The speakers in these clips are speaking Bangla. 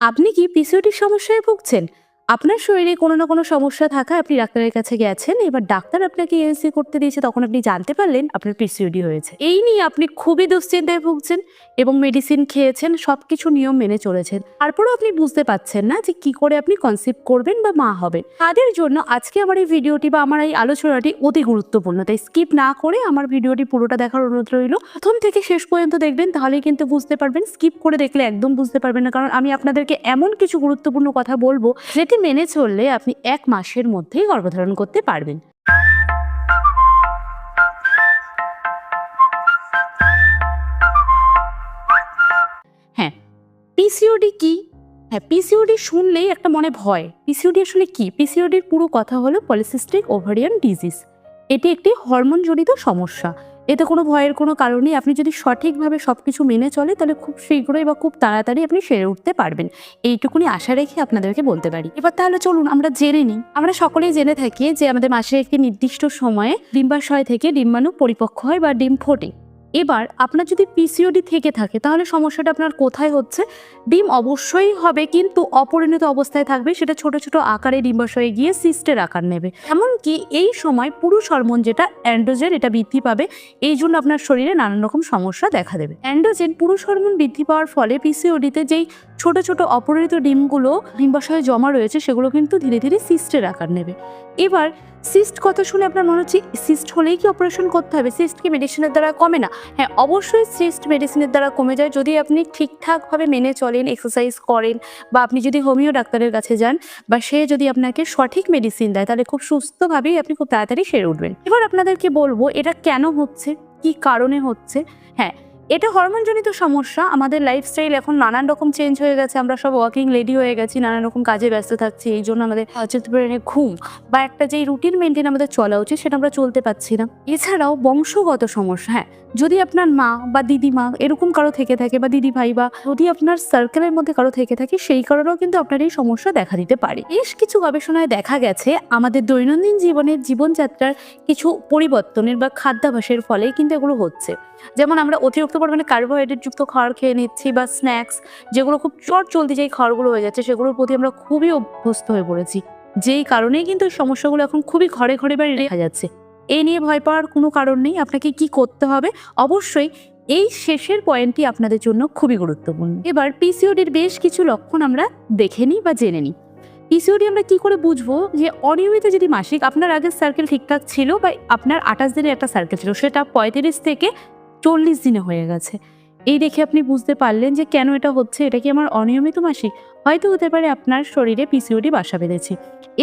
আপনি কি পিসিওডির সমস্যায় ভুগছেন? আপনার শরীরে কোনো না কোনো সমস্যা থাকা আপনি ডাক্তারের কাছে গেছেন, এবার ডাক্তার আপনাকে এএসসি করতে দিয়েছে, তখন আপনি জানতে পারলেন আপনার পিসিওডি হয়েছে। এই নিয়ে আপনি খুবই দুশ্চিন্তায় ভুগছেন এবং মেডিসিন খেয়েছেন সব কিছু নিয়ম মেনে চলেছেন। তারপরেও আপনি বুঝতে পারছেন না যে কি করে আপনি কনসিভ করবেন বা মা হবেন। তাদের জন্য আজকে আমার এই ভিডিওটি বা আমার এই আলোচনাটি অতি গুরুত্বপূর্ণ, তাই স্কিপ না করে আমার ভিডিওটি পুরোটা দেখার অনুরোধ রইল। প্রথম থেকে শেষ পর্যন্ত দেখবেন, তাহলেই কিন্তু বুঝতে পারবেন। স্কিপ করে দেখলে একদম বুঝতে পারবেন না, কারণ আমি আপনাদেরকে এমন কিছু গুরুত্বপূর্ণ কথা বলব, যেটি মেনে চললে আপনি এক মাসের মধ্যেই গর্ভধারণ করতে পারবেন। হ্যাঁ পিসিওডি কি? হ্যাঁ পিসিওডি শুনলেই একটা মনে ভয়। পিসিওডি আসলে কি? পিসিওডির পুরো কথা হলো পলিসিস্টিক ওভারিয়ান ডিজিজ এটি একটি হরমোন হরমোনজনিত সমস্যা। এতে কোনো ভয়ের কোনো কারণ নেই। আপনি যদি সঠিকভাবে সব কিছু মেনে চলে, তাহলে খুব শীঘ্রই বা খুব তাড়াতাড়ি আপনি সেরে উঠতে পারবেন। এইটুকুনি আশা রেখে আপনাদেরকে বলতে পারি। এবার তাহলে চলুন, আমরা জেনে নিই। আমরা সকলেই জেনে থাকি যে আমাদের মাসে একটি নির্দিষ্ট সময়ে ডিম্বাশয় থেকে ডিম্বাণু পরিপক্ক হয় বা ডিম ফোটে এবার আপনার যদি পিসিওডি থেকে থাকে, তাহলে সমস্যাটা আপনার কোথায় হচ্ছে? ডিম অবশ্যই হবে, কিন্তু অপরিণত অবস্থায় থাকবে, সেটা ছোট ছোট আকারে ডিম্বাশয়ে গিয়ে সিস্টের আকার নেবে। এমনকি এই সময় পুরুষ হরমোন যেটা অ্যান্ড্রোজেন, এটা বৃদ্ধি পাবে, এই জন্য আপনার শরীরে নানান রকম সমস্যা দেখা দেবে। অ্যান্ড্রোজেন পুরুষ হরমোন বৃদ্ধি পাওয়ার ফলে পিসিওডিতে যেই ছোট ছোট অপরিণত ডিমগুলো ডিম্বাশয়ে জমা রয়েছে, সেগুলো কিন্তু ধীরে ধীরে সিস্টের আকার নেবে। এবার সিস্ট কথা শুনে আপনার মনে হচ্ছে সিস্ট হলেই কি অপারেশন করতে হবে? সিস্ট কি মেডিসিনের দ্বারা কমে না? হ্যাঁ অবশ্যই সিস্ট মেডিসিনের দ্বারা কমে যায়। যদি আপনি ঠিকঠাকভাবে মেনে চলেন এক্সারসাইজ করেন বা আপনি যদি হোমিও ডাক্তারের কাছে যান বা সে যদি আপনাকে সঠিক মেডিসিন দেয়, তাহলে খুব সুস্থভাবেই আপনি খুব তাড়াতাড়ি সেরে উঠবেন। এবার আপনাদেরকে বলব, এটা কেন হচ্ছে? কি কারণে হচ্ছে? হ্যাঁ এটা হরমোনজনিত সমস্যা। আমাদের লাইফস্টাইল এখন নানান রকম চেঞ্জ হয়ে গেছে। আমরা সব ওয়ার্কিং লেডি হয়ে গেছি, নানান রকম কাজে ব্যস্ত থাকছি। এই জন্য আমাদের অচেত ঘুম বা একটা যেই রুটিন মেনটেন আমাদের চলা উচিত, সেটা আমরা চলতে পারছি না। এছাড়াও বংশগত সমস্যা হ্যাঁ যদি আপনার মা বা দিদিমা এরকম কারও থেকে থাকে বা দিদি ভাই বা যদি আপনার সার্কেলের মধ্যে কারও থেকে থাকে, সেই কারণেও কিন্তু আপনার এই সমস্যা দেখা দিতে পারে। বেশ কিছু গবেষণায় দেখা গেছে, আমাদের দৈনন্দিন জীবনের জীবনযাত্রার কিছু পরিবর্তনের বা খাদ্যাভাসের ফলে কিন্তু এগুলো হচ্ছে। যেমন আমরা অতিরিক্ত পরিমাণে কার্বোহাইড্রেট যুক্ত খাবার খেয়ে নিচ্ছি বা স্ন্যাক্স যেগুলো খুব চট চলতি যেই খাবারগুলো হয়ে যাচ্ছে, সেগুলোর প্রতি আমরা খুবই অভ্যস্ত হয়ে পড়েছি। যেই কারণেই কিন্তু এই সমস্যাগুলো এখন খুবই ঘরে ঘরে বাড়ি দেখা যাচ্ছে। এই নিয়ে ভয় পাওয়ার কোনো কারণ নেই, আপনাকে কি করতে হবে? অবশ্যই এই শেষের পয়েন্টটি আপনাদের জন্য খুবই গুরুত্বপূর্ণ। এবার পিসিওডির বেশ কিছু লক্ষণ আমরা দেখে নিই বা জেনে নিই। পিসিওডি আমরা কি করে বুঝব? যে অনিয়মিত যদি মাসিক আপনার আগের সার্কেল ঠিকঠাক ছিল বা আপনার আঠাশ দিনের একটা সার্কেল ছিল, সেটা পঁয়ত্রিশ থেকে চল্লিশ দিনে হয়ে গেছে। এই দেখে আপনি বুঝতে পারলেন যে কেন এটা হচ্ছে, এটা কি আমার অনিয়মিত মাসিক? হয়তো হতে পারে আপনার শরীরে পিসিওডি বাসা বেঁধেছে।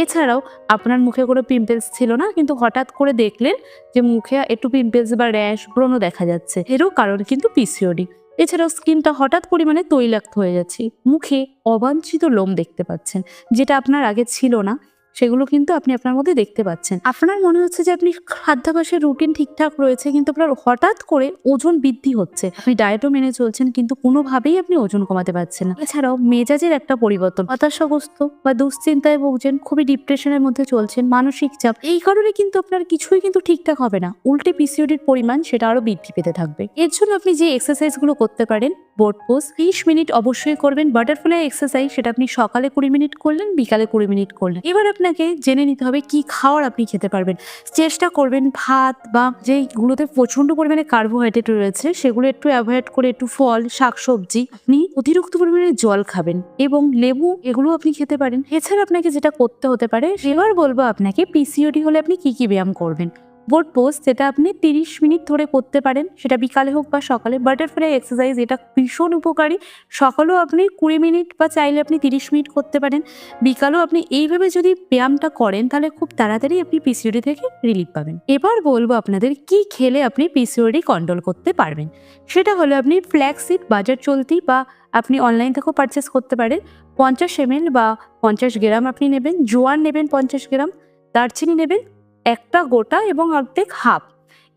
এছাড়াও আপনার মুখে কোনো পিম্পলস ছিল না, কিন্তু হঠাৎ করে দেখলেন যে মুখে একটু পিম্পলস বা র্যাশ ব্রণ দেখা যাচ্ছে। এরও কারণ কিন্তু পিসিওডি। এছাড়াও স্কিনটা হঠাৎ পরিমাণে তৈলাক্ত হয়ে যাচ্ছে। মুখে অবাঞ্ছিত লোম দেখতে পাচ্ছেন, যেটা আপনার আগে ছিল না। সেগুলো কিন্তু আপনি আপনার মধ্যে দেখতে পাচ্ছেন। আপনার মনে হচ্ছে যে আপনি খাদ্যাভ্যাসের রুটিন ঠিকঠাক রয়েছে, কিন্তু আপনার হঠাৎ করে ওজন বৃদ্ধি হচ্ছে। আপনি ডায়েটও মেনে চলছেন, কিন্তু কোনোভাবেই আপনি ওজন কমাতে পারছেন না। এছাড়াও মেজাজের একটা পরিবর্তন। হতাশাগ্রস্ত বা দুশ্চিন্তায় ভুগছেন, খুবই ডিপ্রেশনের মধ্যে চলছেন, মানসিক চাপ। এই কারণে কিন্তু আপনার কিছুই কিন্তু ঠিকঠাক হবে না। উল্টে পিসিওডির পরিমাণ সেটা আরও বৃদ্ধি পেতে থাকবে। এর জন্য আপনি যে এক্সারসাইজগুলো করতে পারেন বোর্ড পোজ বিশ মিনিট অবশ্যই করবেন। বাটারফ্লাই এক্সারসাইজ সেটা আপনি সকালে কুড়ি মিনিট করলেন, বিকালে কুড়ি মিনিট করলেন। এবার আপনাকে জেনে নিতে হবে কি খাওয়ার আপনি খেতে পারবেন। চেষ্টা করবেন ভাত বা যেইগুলোতে প্রচণ্ড পরিমাণে কার্বোহাইড্রেট রয়েছে, সেগুলো একটু অ্যাভয়েড করে একটু ফল, শাকসবজি আপনি অতিরিক্ত পরিমাণে জল খাবেন এবং লেবু এগুলো আপনি খেতে পারেন। এছাড়া আপনাকে যেটা করতে হতে পারে, এবার বলব আপনাকে পিসিওডি হলে আপনি কি কি ব্যায়াম করবেন। বোর্ড পোজ যেটা আপনি তিরিশ মিনিট ধরে করতে পারেন, সেটা বিকালে হোক বা সকালে বাটারফ্লাই এক্সারসাইজ এটা ভীষণ উপকারী। সকালেও আপনি কুড়ি মিনিট বা চাইলে আপনি তিরিশ মিনিট করতে পারেন। বিকালেও আপনি এইভাবে যদি ব্যায়ামটা করেন, তাহলে খুব তাড়াতাড়ি আপনি পিসিওডি থেকে রিলিফ পাবেন। এবার বলব আপনাদের কি খেলে আপনি পিসিওডি কন্ট্রোল করতে পারবেন। সেটা হলো আপনি ফ্ল্যাক্সিড বাজার চলতি বা আপনি অনলাইন থেকেও পারচেস করতে পারেন। পঞ্চাশ এমএল বা পঞ্চাশ গ্রাম আপনি নেবেন, জোয়ান নেবেন পঞ্চাশ গ্রাম, দারচিনি নেবেন একটা গোটা এবং অর্ধেক হাফ।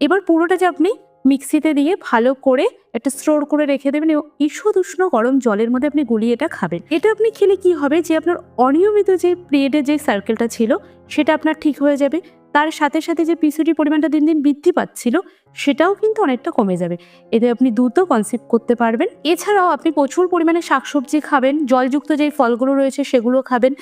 এবার পুরোটা যে আপনি মিক্সিতে দিয়ে ভালো করে একটা স্টোর করে রেখে দেবেন এবং ঈষৎ উষ্ণ গরম জলের মধ্যে আপনি গুলিয়ে এটা খাবেন। এটা আপনি খেলে কি হবে যে আপনার অনিয়মিত যে পিরিয়ডের যে সার্কেলটা ছিল, সেটা আপনার ঠিক হয়ে যাবে। তার সাথে সাথে যে পিসিওডির পরিমাণটা দিন দিন বৃদ্ধি পাচ্ছিল, সেটাও কিন্তু অনেকটা কমে যাবে। এতে আপনি দ্রুত কনসিভ করতে পারবেন। এছাড়াও আপনি প্রচুর পরিমাণে শাকসবজি খাবেন, জলযুক্ত যে ফলগুলো রয়েছে সেগুলো খাবেন।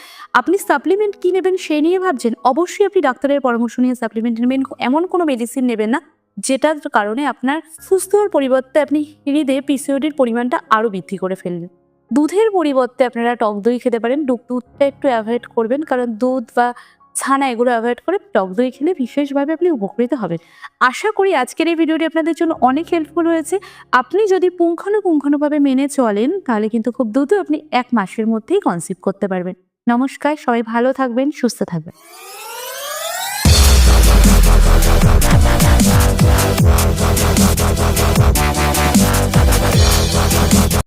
আপনি সাপ্লিমেন্ট কী নেবেন সেই নিয়ে ভাবছেন, অবশ্যই আপনি ডাক্তারের পরামর্শ নিয়ে সাপ্লিমেন্ট নেবেন। এমন কোনো মেডিসিন নেবেন না, যেটার কারণে আপনার সুস্থ হওয়ার পরিবর্তে আপনি হৃদে পিসিওডির পরিমাণটা আরও বৃদ্ধি করে ফেলবেন। দুধের পরিবর্তে আপনারা টক দই খেতে পারেন। দুধ, দুধটা একটু অ্যাভয়েড করবেন, কারণ দুধ বা ছানা এগুলো অ্যাভয়েড করে টক দই খেলে বিশেষভাবে আপনি উপকৃত হবেন। আশা করি আজকের এই ভিডিওটি আপনাদের জন্য অনেক হেল্পফুল হয়েছে। আপনি যদি পুঙ্খানুপুঙ্খানুভাবে মেনে চলেন, তাহলে কিন্তু খুব দ্রুত আপনি এক মাসের মধ্যেই কনসিভ করতে পারবেন। নমস্কার, সবাই ভালো থাকবেন, সুস্থ থাকবেন.